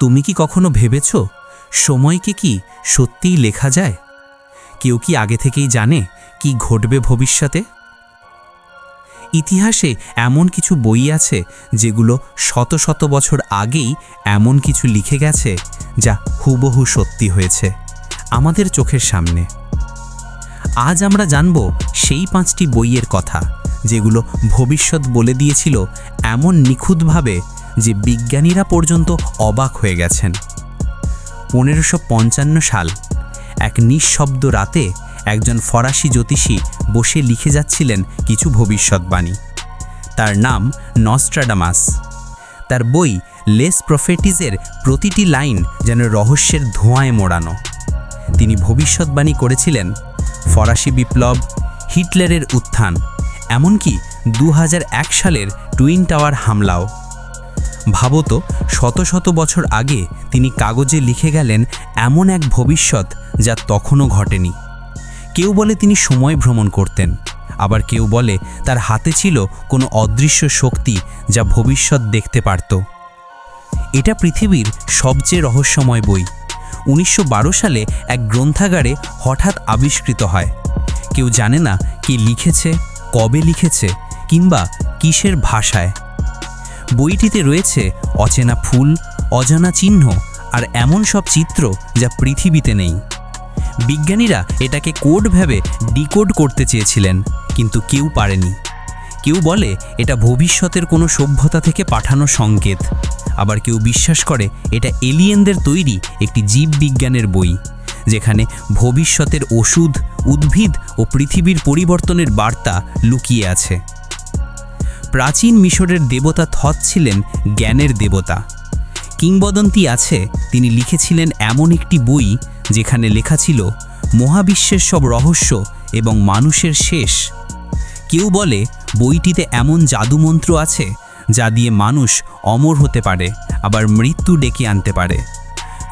তুমি কি কখনো ভেবেছ সময়কে কি সত্যিই লেখা যায়? কেউ কি আগে থেকেই জানে কি ঘটবে ভবিষ্যতে? ইতিহাসে এমন কিছু বই আছে যেগুলো শত শত বছর আগেই এমন কিছু লিখে গেছে যা হুবহু সত্যি হয়েছে আমাদের চোখের সামনে। আজ আমরা জানব সেই পাঁচটি বইয়ের কথা যেগুলো ভবিষ্যৎ বলে দিয়েছিল এমন নিখুঁতভাবে যে বিজ্ঞানীরা পর্যন্ত অবাক হয়ে গেছেন। পনেরোশো সাল, এক নিঃশব্দ রাতে একজন ফরাসি জ্যোতিষী বসে লিখে যাচ্ছিলেন কিছু ভবিষ্যৎবাণী। তার নাম নস্ট্রাডামাস। তার বই লেস প্রফেটিসের প্রতিটি লাইন যেন রহস্যের ধোঁয়ায় মোড়ানো। তিনি ভবিষ্যৎবাণী করেছিলেন, ফরাসি বিপ্লব, হিটলারের উত্থান, এমনকি দু হাজার এক সালের টুইন টাওয়ার হামলাও। ভাবত শত শত বছর আগে তিনি কাগজে লিখে গেলেন এমন এক ভবিষ্যৎ যা তখনও ঘটেনি। কেউ বলে তিনি সময় ভ্রমণ করতেন, আবার কেউ বলে তার হাতে ছিল কোনো অদৃশ্য শক্তি যা ভবিষ্যৎ দেখতে পারত। এটা পৃথিবীর সবচেয়ে রহস্যময় বই। উনিশশো বারো সালে এক গ্রন্থাগারে হঠাৎ আবিষ্কৃত হয়। কেউ জানে না কে লিখেছে, কবে লিখেছে কিংবা কিসের ভাষায়। বইটিতে রয়েছে অচেনা ফুল, অজানা চিহ্ন আর এমন সব চিত্র যা পৃথিবীতে নেই। বিজ্ঞানীরা এটাকে কোড ভেবে ডিকোড করতে চেয়েছিলেন, কিন্তু কেউ পারেনি। কেউ বলে এটা ভবিষ্যতের কোনো সভ্যতা থেকে পাঠানো সংকেত। আবার কেউ বিশ্বাস করে এটা এলিয়েনদের তৈরি একটি জীববিজ্ঞানের বই, যেখানে ভবিষ্যতের ওষুধ, উদ্ভিদ ও পৃথিবীর পরিবর্তনের বার্তা লুকিয়ে আছে। প্রাচীন মিশরের দেবতা থত ছিলেন জ্ঞানের দেবতা। কিংবদন্তি আছে, তিনি লিখেছিলেন এমন একটি বই যেখানে লেখা ছিল, মহাবিশ্বের সব রহস্য এবং মানুষের শেষ। কেউ বলে, বইটিতে এমন জাদুমন্ত্র আছে যা দিয়ে মানুষ অমর হতে পারে, আবার মৃত্যু ডেকে আনতে পারে।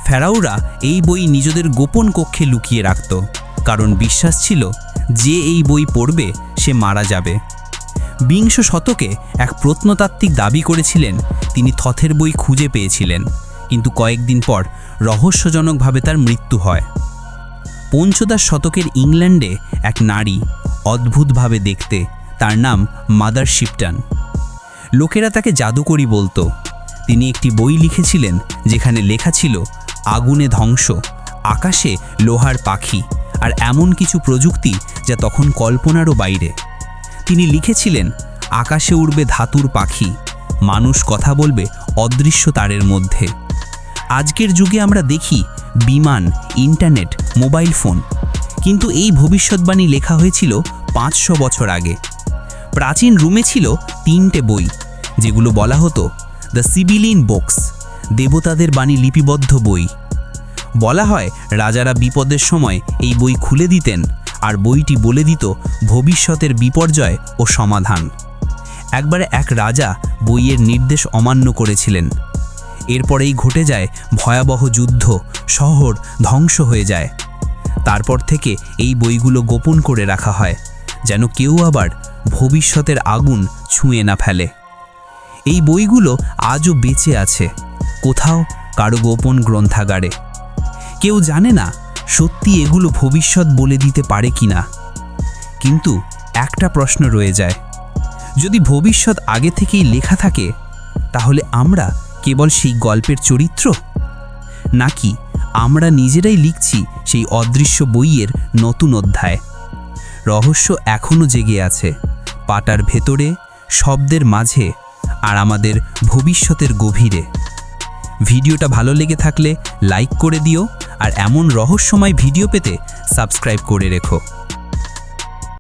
ফেরাউরা এই বই নিজেদের গোপন কক্ষে লুকিয়ে রাখত, কারণ বিশ্বাস ছিল, যে এই বই পড়বে, সে মারা যাবে। বিংশ শতকে এক প্রত্নতাত্ত্বিক দাবি করেছিলেন, তিনি থথের বই খুঁজে পেয়েছিলেন। কিন্তু কয়েকদিন পর রহস্যজনকভাবে তার মৃত্যু হয়। পঞ্চদশ শতকের ইংল্যান্ডে এক নারী অদ্ভুতভাবে দেখতে তার নাম মাদার শিপটান। লোকেরা তাকে জাদুকরি বলতো। তিনি একটি বই লিখেছিলেন যেখানে লেখা ছিল, আগুনে ধ্বংস, আকাশে লোহার পাখি, আর এমন কিছু প্রযুক্তি যা তখন কল্পনারও বাইরে। তিনি লিখেছিলেন, আকাশে উড়বে ধাতুর পাখি, মানুষ কথা বলবে অদৃশ্য তারের মধ্যে। আজকের যুগে আমরা দেখি বিমান, ইন্টারনেট, মোবাইল ফোন। কিন্তু এই ভবিষ্যৎবাণী লেখা হয়েছিল পাঁচশো বছর আগে। প্রাচীন রুমে ছিল তিনটে বই, যেগুলো বলা হতো দ্য সিবিলিন বক্স দেবতাদের বাণী লিপিবদ্ধ বই। বলা হয়, রাজারা বিপদের সময় এই বই খুলে দিতেন। আর বইটি বলে দিত ভবিষ্যতের বিপর্যয় ও সমাধান। একবারে এক রাজা বইয়ের নির্দেশ অমান্য করেছিলেন। এরপরেই ঘটে যায় ভয়াবহ যুদ্ধ, শহর ধ্বংস হয়ে যায়। তারপর থেকে এই বইগুলো গোপন করে রাখা হয়, যেন কেউ আবার ভবিষ্যতের আগুন ছুঁয়ে না ফেলে। এই বইগুলো আজও বেঁচে আছে, কোথাও কারও গোপন গ্রন্থাগারে। কেউ জানে না সত্যি এগুলো ভবিষ্যৎ বলে দিতে পারে কি না? কিন্তু একটা প্রশ্ন রয়ে যায়। যদি ভবিষ্যৎ আগে থেকেই লেখা থাকে, তাহলে আমরা কেবল সেই গল্পের চরিত্র? নাকি আমরা নিজেরাই লিখছি সেই অদৃশ্য বইয়ের নতুন অধ্যায়? রহস্য এখনও জেগে আছে, পাটার ভেতরে, শব্দের মাঝে, আর আমাদের ভবিষ্যতের গভীরে। ভিডিওটা ভালো লেগে থাকলে লাইক করে দিও আর এমন রহস্যময় ভিডিও পেতে সাবস্ক্রাইব করে রেখো।